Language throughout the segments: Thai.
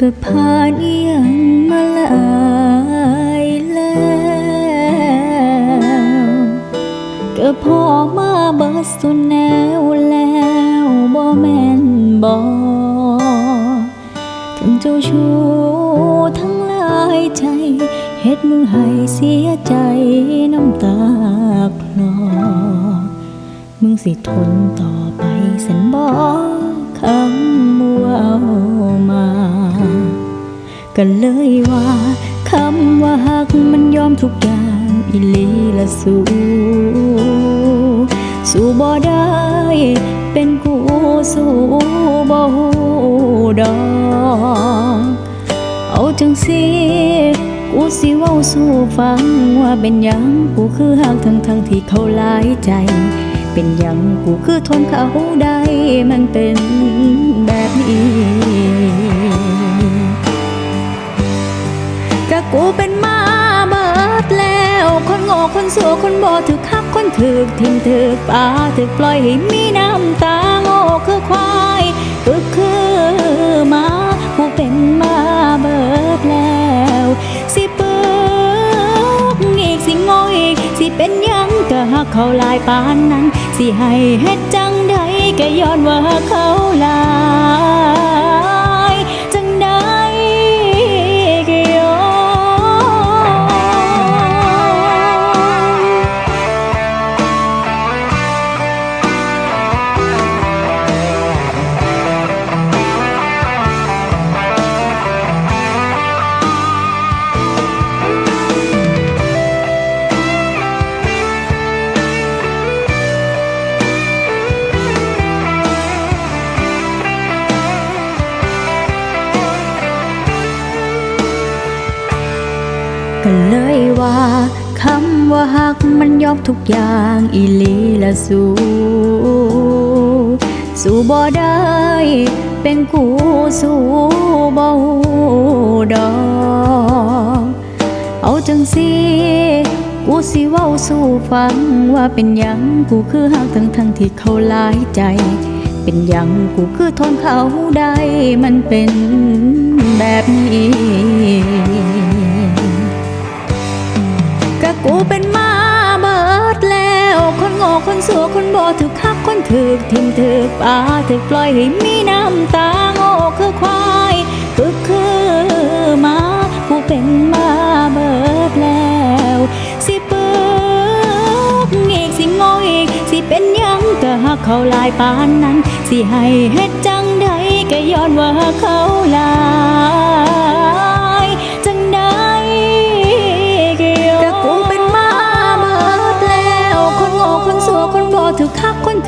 ก็ผ่านเอียงมาหลายแล้วก็พอมาเบิดสุดแนวแล้วบ่แม่นบ่ถึงเจ้าชู้ทั้งหลายใจเฮ็ดมึงให้เสียใจน้ำตาคลอ มึงสิทนต่อไปสันบอกคำ ก็เลยว่าคำว่าหักมันยอมทุกอย่างอีลีละสู้สู้บ่ได้ เป็นกูสู้บ่ฮู้ดอกเอาจังสิกูสิเว้าสู่ฟังว่าเป็นยังกูคือหักทั้งทั้งที่เขาหลายใจ เป็นยังกูคือทนเขาได้มันเป็นแบบนี้ ก็กูเป็นมาเบิดแล้ว คนโง่คนสัวคนบ่ถึกคักคนถึกทิมถึกป่าถึกปล่อยให้มีน้ำตาโง่คือควายก็คือมากูเป็นมาเบิดแล้ว สิเปิกอีกสิงออีกสิเป็นยังก็หักเขาลายปานนั้น สิให้เฮ็ดจังใดก็ย้อนว่าเขาลาย ก็เลยว่าคำว่าหักมันยอมทุกอย่างอีลีละสู้สู้บ่ได้ เป็นกูสู้บ่ดอกเอาจังสิกูสิเว้าสู่ฟังว่าเป็นยังกูคือหักทั้งทั้งที่เขาหลายใจ เป็นยังกูคือทนเขาได้มันเป็นแบบนี้ กูเป็นมาเบิดแล้ว คนโง่คนสัวคนบ่ถึกคักคนถึกทิมถึกป่าถึกปล่อยให้มีน้ำตาโง่คือควายก็คือมากูเป็นมาเบิดแล้ว สิเปิกอีกสิงออีกสิเป็นยังก็หักเขาลายปานนั้น สิให้เฮ็ดจังใดก็ย้อนว่าเขา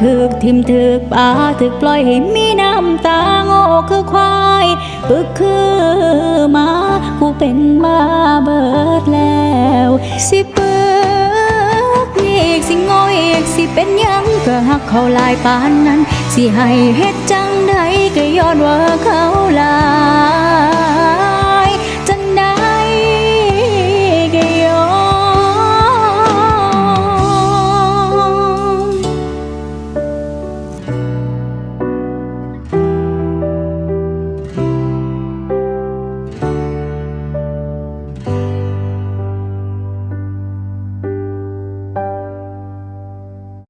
ถึกทิมถึกปาถึกปล่อยให้มีน้ำตาโง่คือควายก็คือมากูเป็นมาเบิดแล้ว สิเปิกอีกสิงออีกสิเป็นยังก็หักเขาลายปานนั้น สิให้เฮ็ดจังใดก็ย้อนว่าเขาลา